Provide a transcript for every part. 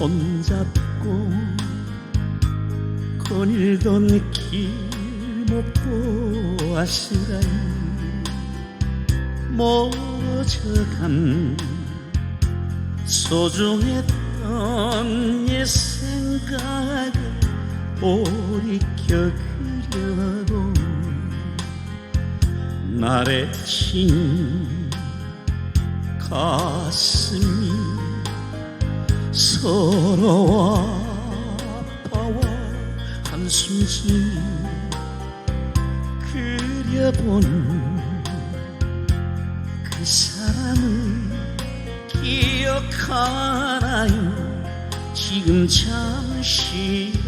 손잡고 거닐던 길목도 아스라이 멀어져간 소중했던 옛 생각을 돌이켜 그려도 날의 친 가슴이 서러워 아파와 한숨 지 그려본 그 사람을 기억하나요? 지금 잠시라도.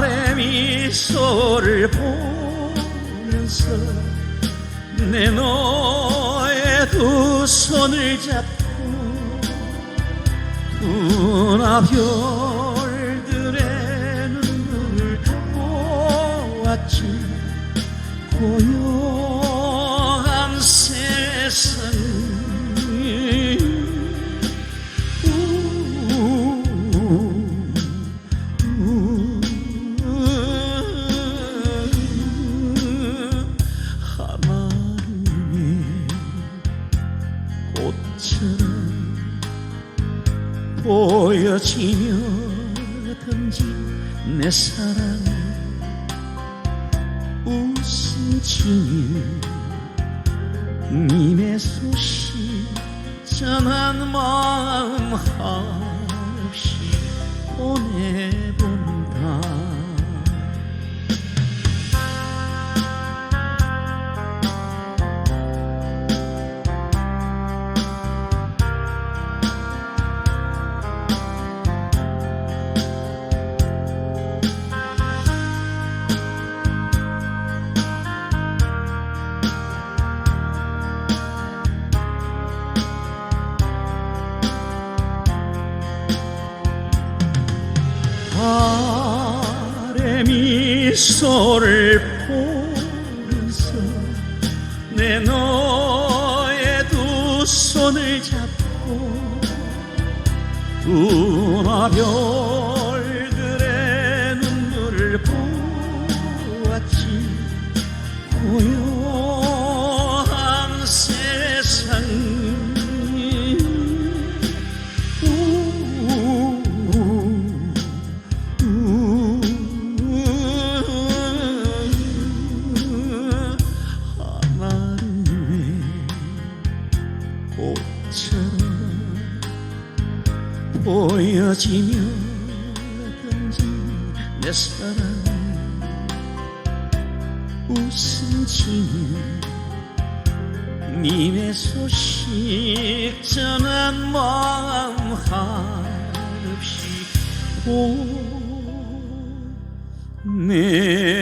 달의 미소를 보면서 내 너의 두 손을 잡고 은하별 보여지며 던진 내 사랑. 웃음 지며 님의 소식 전한 마음 한없이 보내본다 미소를 보면서 내 너의 두 손을 잡고 은하별 보여지며 던진 내 사랑. 웃음 지며 님의 소식 전한 마음 한없이 보내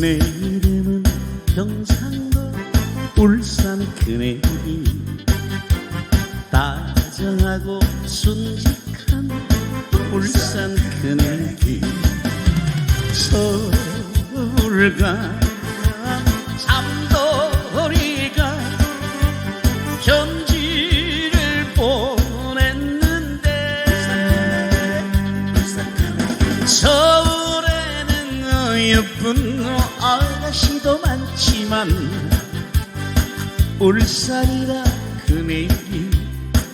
내 이름은 경상도 울산 큰애기. 다정하고 순직한 울산 큰애기. 서울과 잠돌이가 아가씨도 많지만 울산이라 그네이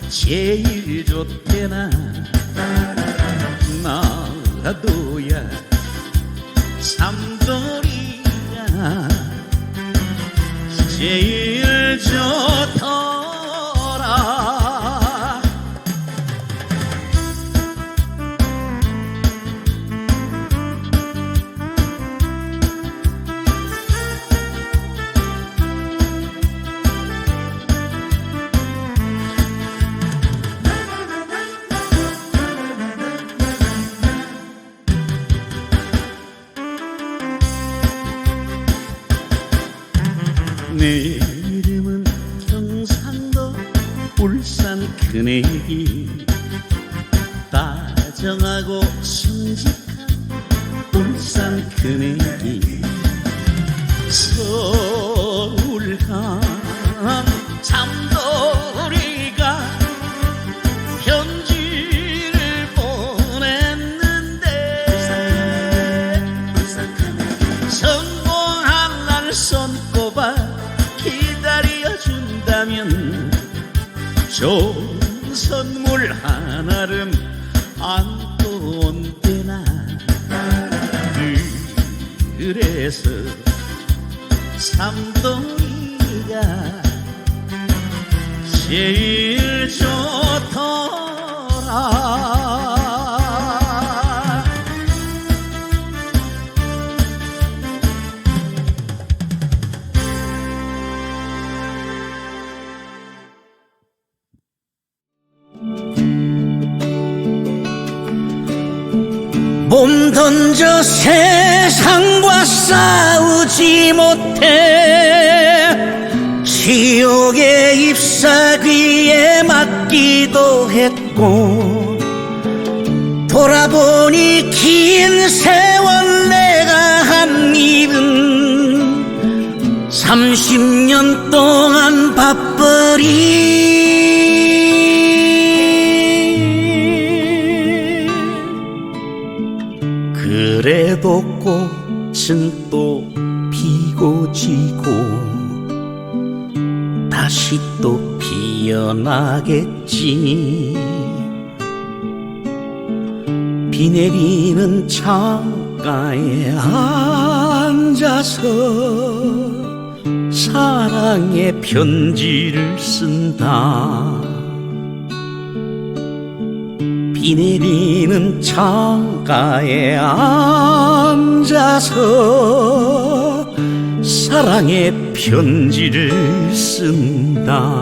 제일 좋대나. 나도야 삼돌이가 제일 좋 큰애기 다정하고 순직한 울산 서 선물 하나를 안고 온대나 그래서 삼동이가 제일 좋더 몸 던져 세상과 싸우지 못해. 지옥의 잎사귀에 맞기도 했고 돌아보니 긴 세월 내가 한 일은 30년 동안 밥벌이 그래도 꽃은 또 피고 지고 다시 또 피어나겠지. 비 내리는 창가에 앉아서 사랑의 편지를 쓴다 비 내리는 창가에 앉아서 사랑의 편지를 쓴다